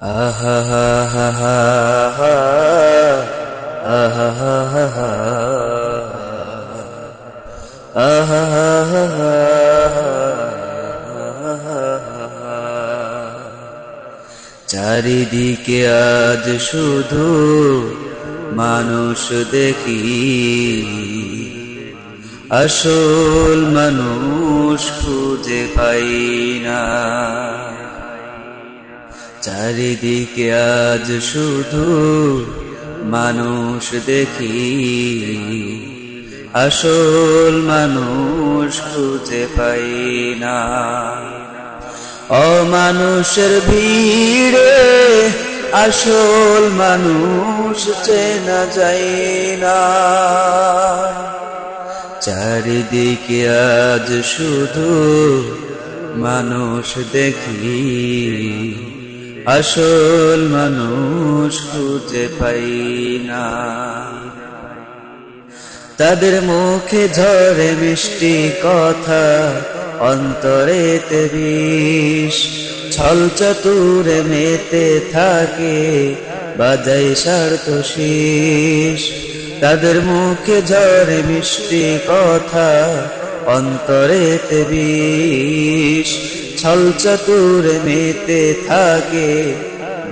আহা হা হা হা আহা হা হা হা আহা হা হা হা চারিদিকে আজ শুধু মানুষ দেখি। আসল মানুষ খুঁজে পাই না। চারিদিকে আজ শুধু মানুষ দেখি। আসল মানুষ খুঁজে পাই না। অমানুষের ভিড়ে আসল মানুষ চেনা যায় না। চারিদিকে আজ শুধু মানুষ দেখি। আসল মানুষ খুঁজে পাই না। তাদের মুখে ঝরে মিষ্টি কথা অন্তরে বিষ। ছল চতুরে মেতে থাকে, বাজাই স্বার্থ তাদের মুখে ঝরে মিষ্টি কথা অন্তরে বিষ। ছল চতুরে মেতে থাকে,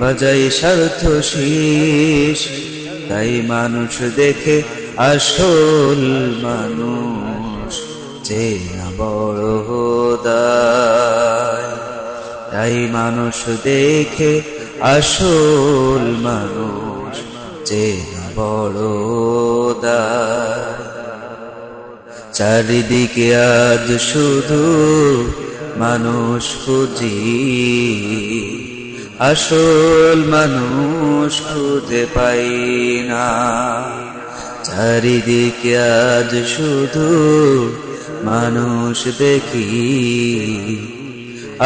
বাজাই স্বার্থ শীষ। তাই মানুষ দেখে আসল মানুষ চেনা বড় তাই মানুষ দেখে আসল মানুষ চেনা বড় চারিদিকে আজ শুধু মানুষ খুঁজি, আসল মানুষ খুঁজে পাই না। চারিদিকে আজ শুধু মানুষ দেখি,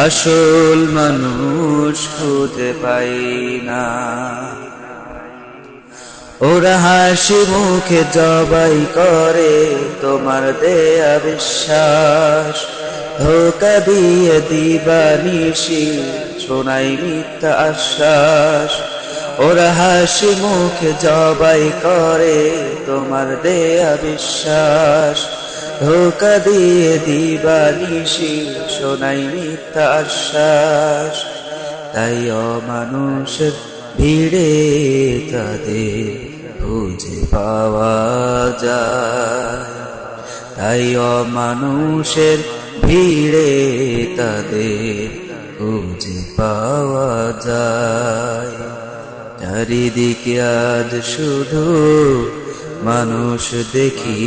আসল মানুষ খুঁজে পাই না। ওরা হাসি মুখে জবাই করে, তোমার দেয়া বিশ্বাস ধোকা দিয়ে দিবানিশি শোনাই মিথ্যা আশ্বাস। ওরা হাসি মুখে জবাই করে তোমার দেয়া বিশ্বাস। ধোকা দিয়ে দিবা দিবানিশি শোনাই মিথ্যা আশ্বাস। তাই অমানুষের ভিড়ে তাদের খুঁজে পাওয়া যায়। তাই অমানুষের ভিড়ে তাদের খুঁজে পাওয়া যায়। চারিদিকে আজ শুধু মানুষ দেখি।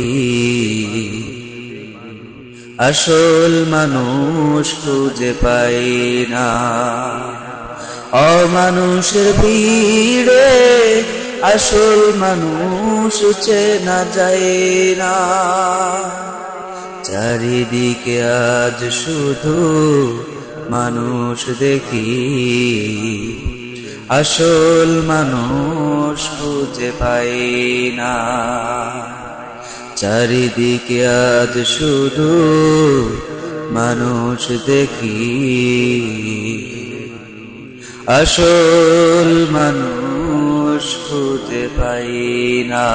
আসল মানুষ খুঁজে পাই না। অমানুষের ভিড়ে আসল মানুষ চেনা যায় না। চারিদিকে আজ শুধু মানুষ দেখি। আসল মানুষ খুঁজে পাই না। চারিদিকে আজ শুধু মানুষ দেখি। আসল মানুষ খুঁজে পাই না।